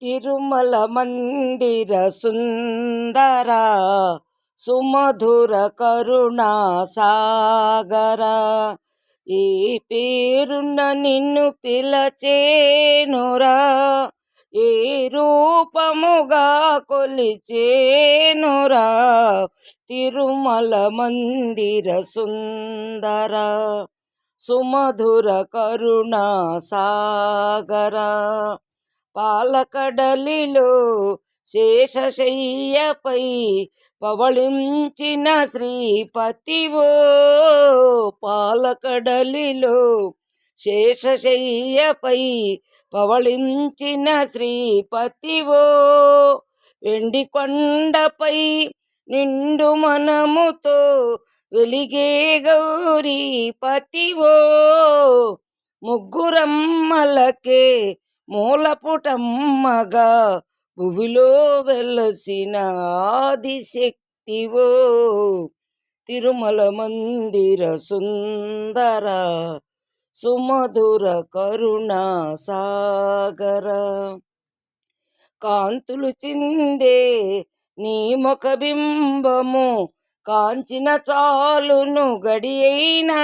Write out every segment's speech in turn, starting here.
తిరుమల మందిర సుందర సుమధుర కరుణా సాగర. ఈ పేరున నిన్ను పిలచేనురా ఏ రూపముగా కొలిచేనురా. తిరుమల మందిర సుందర సుమధుర కరుణా సాగర. పాలకడలిలో శేషశయ్యపై పవళించిన శ్రీపతివో పాలకడలిలో శేషశయ్యపై పవళించిన శ్రీపతివో వెండి కొండపై నిండు మనముతో వెలిగే గౌరీ పతివో ముగ్గురమ్మలకే మూలపుటమ్మగా భువిలో వెలసిన ఆదిశక్తివో. తిరుమల మందిర సుందర సుమధుర కరుణా సాగర. కాంతులు చిందే నీ ముఖ బింబము కాంచిన చాలును గడియైనా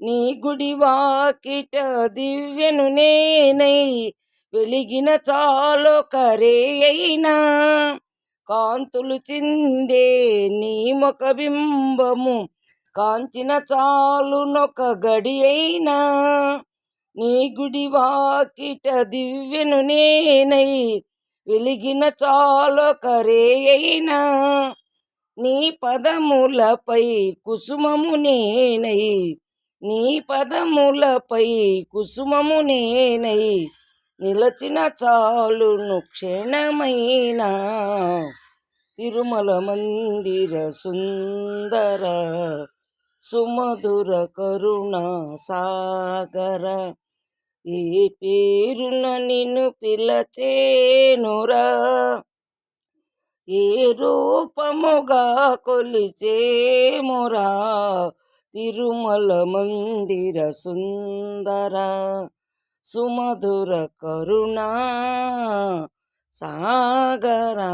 నీ గుడి వాకిట దివ్యను నేనై వెలిగిన చాలొకరే అయినా. కాంతులు చిందే నీ ముఖ బింబము కాంచిన చాలునొక గడి అయినా. నీ గుడి వాకిట దివ్యను నేనై వెలిగిన చాలొకరే అయినా. నీ పదములపై కుసుమము నేనై నీ పదములపై కుసుమము నేనై నిలచిన చాలును క్షణమైన. తిరుమల మందిర సుందర సుమధుర కరుణా సాగర ఏ పేరున నిన్ను పిలచేనురా. ఏ రూపముగా కొలిచేమురా తిరుమల మందిర సుందర సుమధుర కరుణా సాగరా